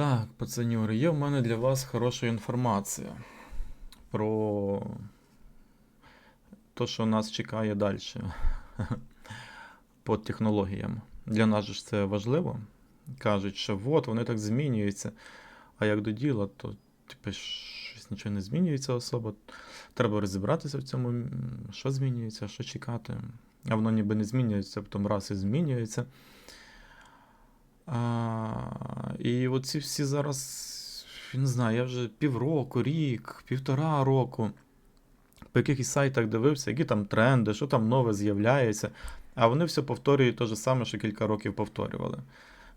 Так, пацанюри, є в мене для вас хороша інформація про те, що нас чекає далі по технологіям. Для нас ж це важливо. Кажуть, що от вони так змінюються. А як до діла, то типу, щось нічого не змінюється особо. Треба розібратися в цьому, що змінюється, що чекати. А воно ніби не змінюється, потім раз і змінюється. А, і оці всі зараз, я не знаю, я вже півроку, рік, півтора року по якихось сайтах дивився, які там тренди, що там нове з'являється. А вони все повторюють те ж саме, що кілька років повторювали.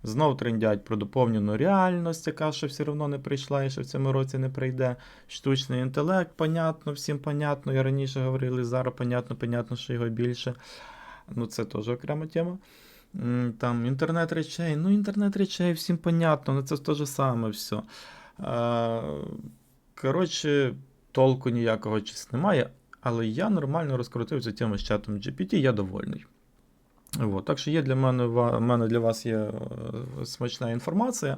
Знов трендять про доповнену реальність, яка ще все одно не прийшла і ще в цьому році не прийде. Штучний інтелект, понятно, всім понятно. Я раніше говорили, зараз понятно, понятно, що його більше. Ну, це теж окрема тема. Там інтернет речей. Ну, інтернет речей, всім понятно, ну це те ж саме все. Коротше, толку ніякого чись немає, але я нормально розкрутив цю тему з чатом GPT, я довольний. От. Так що є для мене, в мене для вас є е, смачна інформація.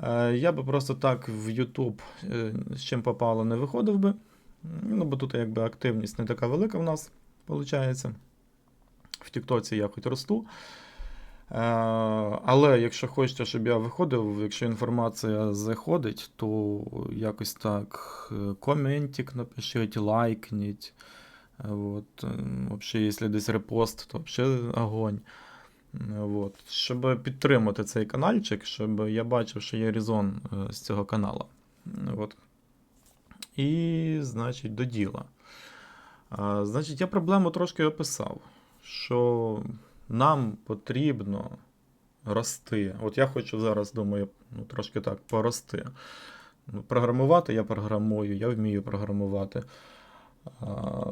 Е, Я би просто так в YouTube е, з чим попало не виходив би. Ну, бо тут якби активність не така велика в нас, виходить. В Тіктоці я хоч росту. Е, Але якщо хочете, щоб я виходив, якщо інформація заходить, то якось так е, коментик напишіть, лайкніть. Е, Вот. Взагалі, якщо десь репост, то взагалі огонь. Е, Вот. Щоб підтримати цей каналчик, щоб я бачив, що є резон е, з цього каналу. Е, От. І, значить, до діла. Значить, я проблему трошки описав, що нам потрібно рости. От я хочу зараз, думаю, ну, трошки так порости. Ну, Програмувати я програмую, я вмію програмувати.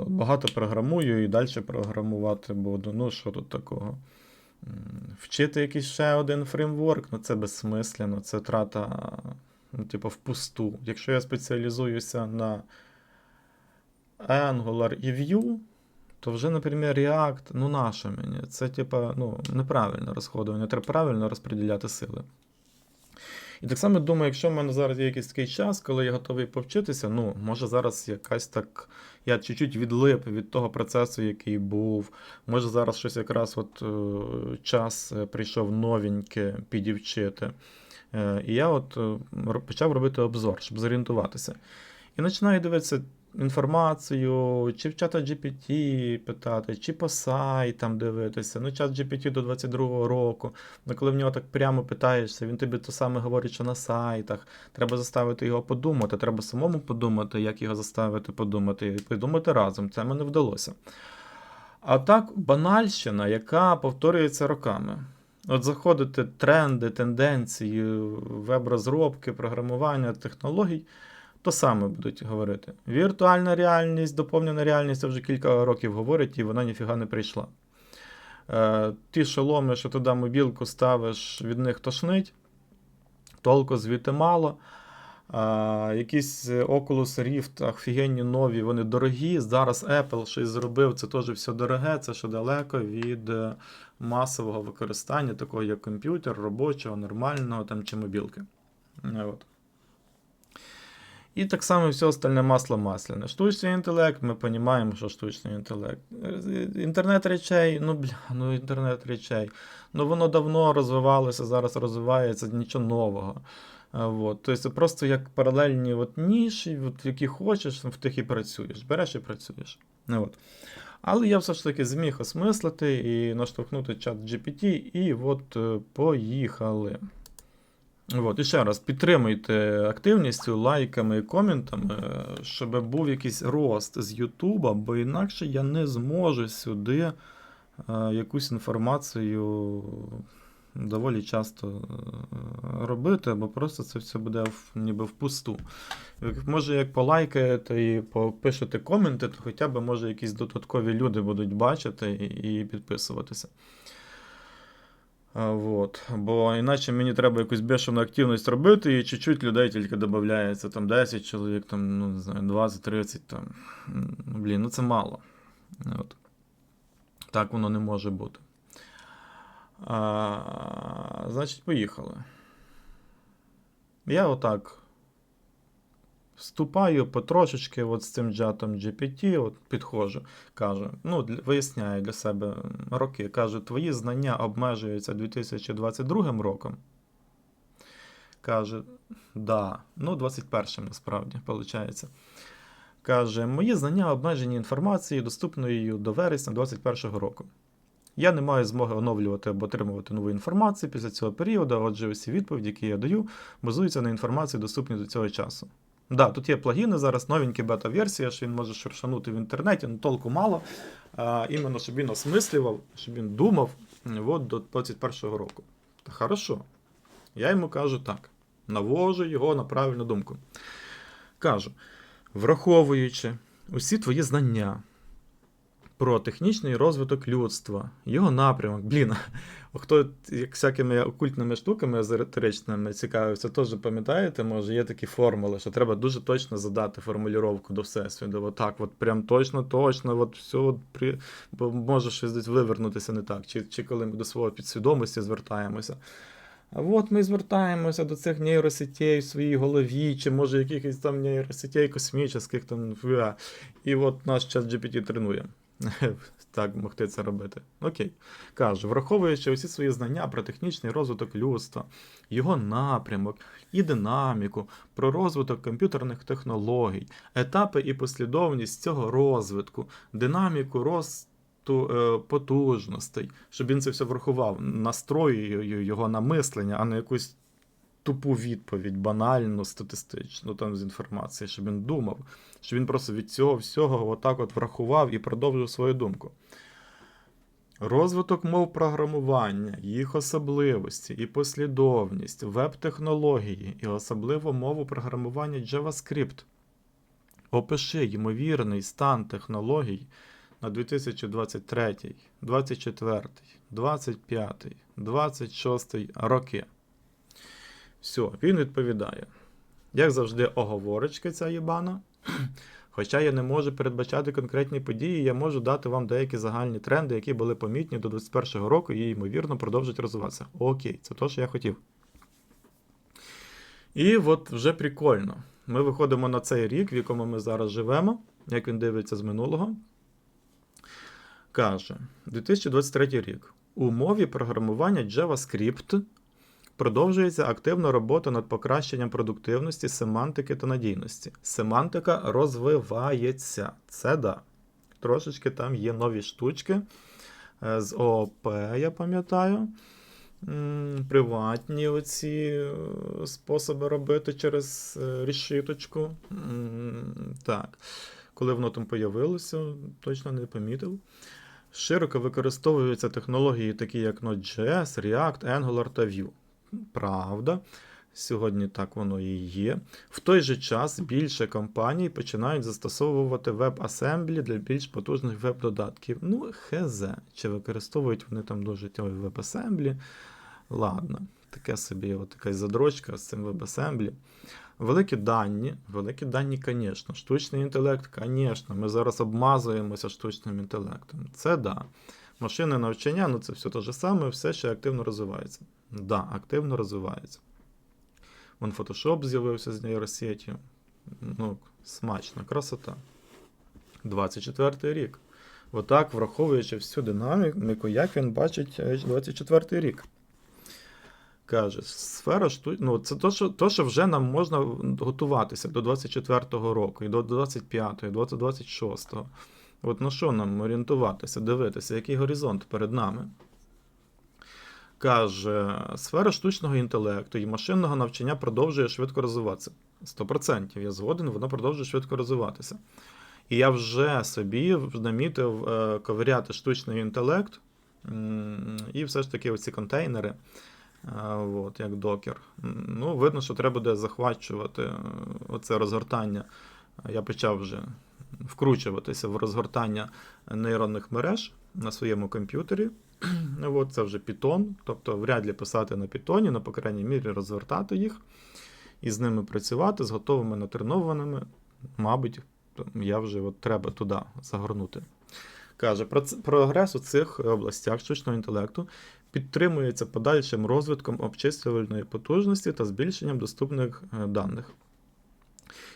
Багато програмую і далі програмувати буду. Ну, що тут такого? Вчити якийсь ще один фреймворк, ну це безсмислено, це трата, ну, типу, впусту. Якщо я спеціалізуюся на Angular і Vue, то вже, наприклад, React, ну наше мені. Це, типа, ну, неправильне розходування, треба правильно розподіляти сили. І так само думаю, якщо в мене зараз є якийсь такий час, коли я готовий повчитися, ну, може зараз якась так. Я чуть-чуть відлип від того процесу, який був. Може зараз щось якраз от е, час е, прийшов новеньке підівчити. Е, і я от почав робити обзор, щоб зорієнтуватися. І починаю дивитися інформацію, чи в чата GPT питати, чи по сайтам дивитися. Ну, чат GPT до 22-го року. Ну, коли в нього так прямо питаєшся, він тобі то саме говорить, що на сайтах. Треба заставити його подумати, треба самому подумати, як його заставити подумати, і подумати разом. Це мені вдалося. А так, банальщина, яка повторюється роками. От заходите тренди, тенденції, веб-розробки, програмування, технологій, то саме будуть говорити. Віртуальна реальність, доповнена реальність це вже кілька років говорять, і вона ніфіга не прийшла. Е, ті шоломи, що туди мобілку ставиш, від них тошнить, толку звідти мало. А, якісь Oculus Rift, офігенні нові, вони дорогі. Зараз Apple щось зробив, це теж все дороге, це ще далеко від е, масового використання, такого як комп'ютер, робочого, нормального там, чи мобілки. Е, От. І так само все остальне масло масляне. Штучний інтелект, ми розуміємо, що штучний інтелект. Е, Інтернет речей, ну бля, ну інтернет речей. Ну воно давно розвивалося, зараз розвивається, нічого нового. Вот. Тобто це просто як паралельні от ніші, от які хочеш, в тих і працюєш. Береш і працюєш. Ну, От. Але я все ж таки зміг осмислити і наштовхнути чат GPT, і от е, поїхали. От, і ще раз, підтримуйте активністю, лайками коментами, щоб був якийсь рост з Ютуба, бо інакше я не зможу сюди е, якусь інформацію доволі часто е, робити, бо просто це все буде ніби впусту. Може, як полайкаєте і попишете коменти, то хоча б може якісь додаткові люди будуть бачити і підписуватися. Вот. Бо іначе мені треба якусь бешену активність робити, і чуть-чуть людей тільки додається, там 10 чоловік, там, ну, не знаю, 20-30, там. Блін, ну це мало. От. Так воно не може бути. А, значить, поїхали. Я отак вступаю потрошечки от з цим джатом GPT, от підходжу, кажу, ну, виясняю для себе роки. Кажу, твої знання обмежуються 2022 роком. Каже, да, ну, 21 насправді, виходить. Каже, мої знання обмежені інформацією, доступною до вересня 2021 року. Я не маю змоги оновлювати або отримувати нову інформацію після цього періоду, отже, усі відповіді, які я даю, базуються на інформації, доступній до цього часу. Да, тут є плагіни зараз, новенькі бета-версія, що він може шуршанути в інтернеті, ну толку мало. А, іменно, щоб він осмислював, щоб він думав от до 21-го року. Та хорошо. Я йому кажу так: навожу його на правильну думку. Кажу, враховуючи усі твої знання про технічний розвиток людства, його напрямок. Блін, хто як всякими окультними штуками езотеричними цікавився, теж пам'ятаєте, може, є такі формули, що треба дуже точно задати формулювання до Всесвіту. Отак, от прям точно, точно, от все, от при... бо може щось десь вивернутися не так, чи, чи коли ми до свого підсвідомості звертаємося. А от ми звертаємося до цих нейросетей в своїй голові, чи може якихось там нейросетей космічних, там, і от наш чат GPT тренує. Так могти це робити. Окей. Кажу, враховуючи усі свої знання про технічний розвиток людства, його напрямок і динаміку, про розвиток комп'ютерних технологій, етапи і послідовність цього розвитку, динаміку росту е, потужностей, щоб він це все врахував, настроюю його на мислення, а не якусь тупу відповідь, банальну, статистичну там з інформації, щоб він думав, щоб він просто від цього всього отак от врахував і продовжив свою думку. Розвиток мов програмування, їх особливості і послідовність, веб-технології і особливо мову програмування JavaScript. Опиши ймовірний стан технологій на 2023, 24, 25, 26 роки. Все, він відповідає. Як завжди, оговорочка ця єбана. Хоча я не можу передбачати конкретні події, я можу дати вам деякі загальні тренди, які були помітні до 2021 року і, ймовірно, продовжать розвиватися. Окей, це те, що я хотів. І от вже прикольно. Ми виходимо на цей рік, в якому ми зараз живемо, як він дивиться з минулого. Каже: 2023 рік. У мові програмування JavaScript Продовжується активна робота над покращенням продуктивності, семантики та надійності. Семантика розвивається. Це да. Трошечки там є нові штучки е, з ООП, я пам'ятаю. Приватні оці е, способи робити через е, рішиточку. Так. Коли воно там появилося, точно не помітив. Широко використовуються технології, такі як Node.js, React, Angular та Vue. Правда, сьогодні так воно і є. В той же час більше компаній починають застосовувати WebAssembly для більш потужних веб-додатків. Ну, хз, чи використовують вони там дуже тьові WebAssembly. Ладно, таке собі якась задрочка з цим WebAssembly. Великі дані, великі дані, звісно. Штучний інтелект, звісно. Ми зараз обмазуємося штучним інтелектом. Це да. Машинне навчання, ну це все те ж саме, все ще активно розвивається. Да, активно розвивається. Вон Photoshop з'явився з нейросетю. Ну, смачно, красота. 24 рік. Отак, враховуючи всю динаміку, як він бачить е, 24 рік. Каже, сфера шту... ну, це то що, то, що вже нам можна готуватися до 24-го року, і до 25-го, і до 26-го. От на що нам орієнтуватися, дивитися, який горизонт перед нами? Каже, сфера штучного інтелекту і машинного навчання продовжує швидко розвиватися. 100%. Я згоден, воно продовжує швидко розвиватися. І я вже собі намітив е, ковиряти штучний інтелект, і все ж таки оці контейнери, е, от, як докер. Ну, видно, що треба буде захвачувати е, оце розгортання. Я почав вже вкручуватися в розгортання нейронних мереж на своєму комп'ютері. От це вже Python, тобто вряд ли писати на Python, на по крайній мірі розгортати їх і з ними працювати, з готовими натренованими. Мабуть, я вже от треба туди загорнути. Каже, прогрес у цих областях штучного інтелекту підтримується подальшим розвитком обчислювальної потужності та збільшенням доступних е, даних.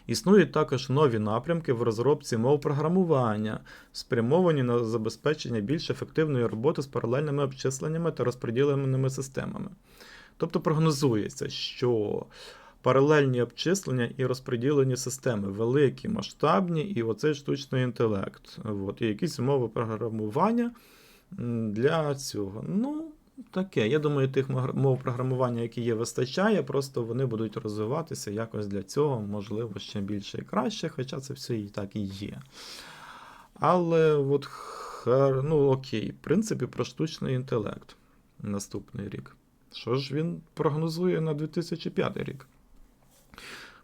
Існують також нові напрямки в розробці мов програмування, спрямовані на забезпечення більш ефективної роботи з паралельними обчисленнями та розподіленими системами. Тобто прогнозується, що паралельні обчислення і розподілені системи великі, масштабні, і оцей штучний інтелект. От, і якісь умови програмування для цього. Ну, таке. Я думаю, тих мов програмування, які є, вистачає, просто вони будуть розвиватися якось для цього, можливо, ще більше і краще, хоча це все і так і є. Але от, ну окей, в принципі, про штучний інтелект наступний рік. Що ж він прогнозує на 2005 рік?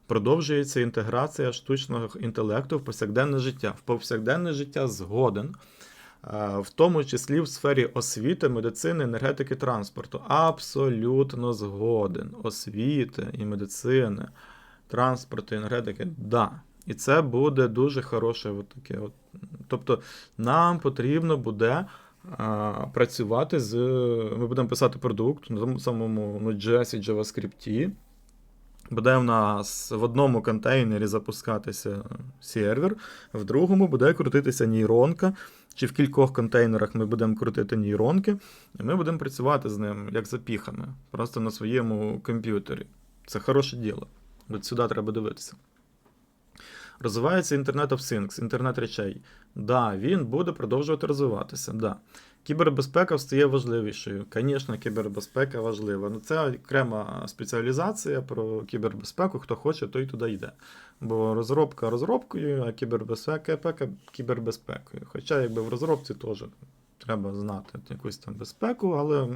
Продовжується інтеграція штучного інтелекту в повсякденне життя. В повсякденне життя згоден, в тому числі в сфері освіти, медицини, енергетики, транспорту. Абсолютно згоден. Освіти і медицини, транспорту, енергетики, да. І це буде дуже хороше. От таке от. Тобто нам потрібно буде а, працювати з. Ми будемо писати продукт на тому самому Node.js і JavaScript. Буде в нас в одному контейнері запускатися сервер, в другому буде крутитися нейронка. Чи в кількох контейнерах ми будемо крутити нейронки, і ми будемо працювати з ним як запіхами, просто на своєму комп'ютері. Це хороше діло. От сюди треба дивитися. Розвивається Internet of Things, інтернет речей. Да, він буде продовжувати розвиватися. Да. Кібербезпека стає важливішою. Звісно, кібербезпека важлива. Ну, це окрема спеціалізація про кібербезпеку. Хто хоче, той туди йде. Бо розробка розробкою, а кібербезпека пека кібербезпекою. Хоча, якби в розробці теж треба знати якусь там безпеку, але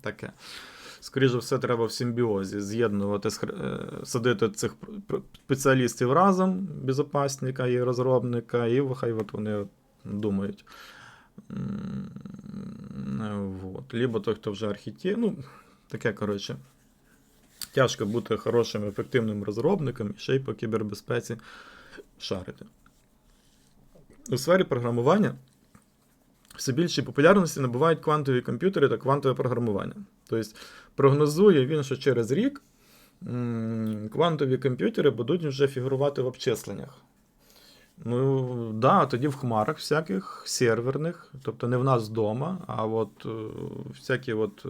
таке. Скоріше все, треба в симбіозі з'єднувати, е, садити цих спеціалістів разом, безопасника і розробника, і хай от вони думають. Вот. Либо той, хто вже архітектор. Ну, таке, коротше. Тяжко бути хорошим, ефективним розробником і ще й по кібербезпеці шарити. У сфері програмування все більшій популярності набувають квантові комп'ютери та квантове програмування. Тобто прогнозує він, що через рік квантові комп'ютери будуть вже фігурувати в обчисленнях. Ну, да, тоді в хмарах всяких серверних, тобто не в нас вдома, а от е, всякі от е,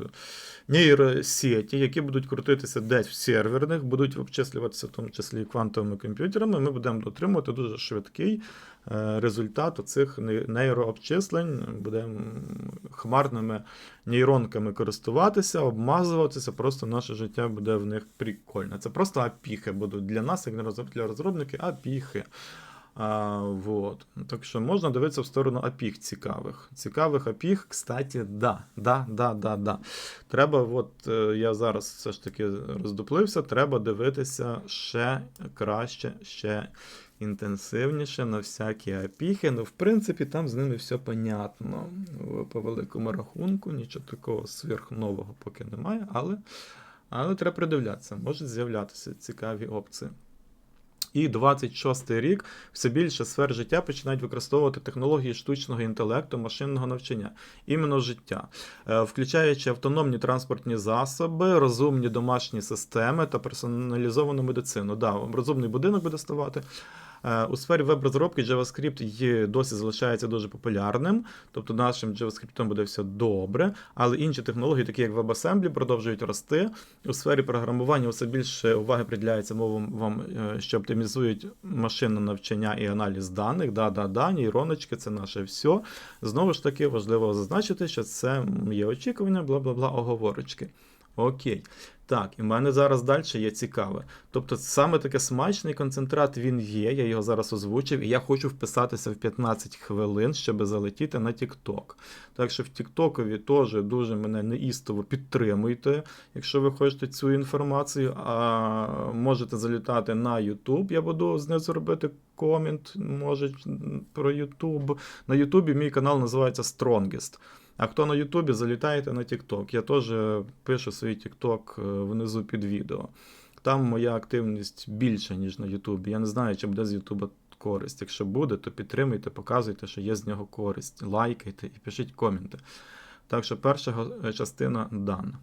нейросеті, які будуть крутитися десь в серверних, будуть обчислюватися в тому числі квантовими комп'ютерами. Ми будемо отримувати дуже швидкий е, результат цих нейрообчислень. Будемо хмарними нейронками користуватися, обмазуватися, просто наше життя буде в них прикольне. Це просто апіхи будуть для нас, як для розробників, апіхи. А, вот. Так що можна дивитися в сторону апіг цікавих. Цікавих апіг, кстати, да. Да, да, да, да. Треба, от е, я зараз все ж таки роздуплився, треба дивитися ще краще, ще інтенсивніше на всякі апіхи. Ну, в принципі, там з ними все понятно. По великому рахунку, нічого такого сверхнового поки немає, але, але треба придивлятися, можуть з'являтися цікаві опції. І 26-й рік все більше сфер життя починають використовувати технології штучного інтелекту, машинного навчання, іменно життя, е, включаючи автономні транспортні засоби, розумні домашні системи та персоналізовану медицину. Да, розумний будинок буде ставати. Е, У сфері веб-розробки JavaScript досі залишається дуже популярним, тобто нашим JavaScript буде все добре, але інші технології, такі як WebAssembly, продовжують рости. У сфері програмування все більше уваги приділяється мовам, вам, е, що оптимізують машинне навчання і аналіз даних. Да-да-да, нейроночки це наше все. Знову ж таки, важливо зазначити, що це є очікування, бла-бла-бла, оговорочки. Окей. Так, і в мене зараз далі є цікаве. Тобто, саме таке смачний концентрат він є, я його зараз озвучив, і я хочу вписатися в 15 хвилин, щоб залетіти на TikTok. Так що в Тіктокові теж дуже мене неістово підтримуйте, якщо ви хочете цю інформацію. А можете залітати на YouTube. Я буду знизу робити комент, може, про YouTube. На YouTube мій канал називається Strongest. А хто на Ютубі, залітайте на TikTok. Я теж пишу свій TikTok е, внизу під відео. Там моя активність більша, ніж на Ютубі. Я не знаю, чи буде з Ютуба користь. Якщо буде, то підтримуйте, показуйте, що є з нього користь. Лайкайте і пишіть коменти. Так що перша частина дана.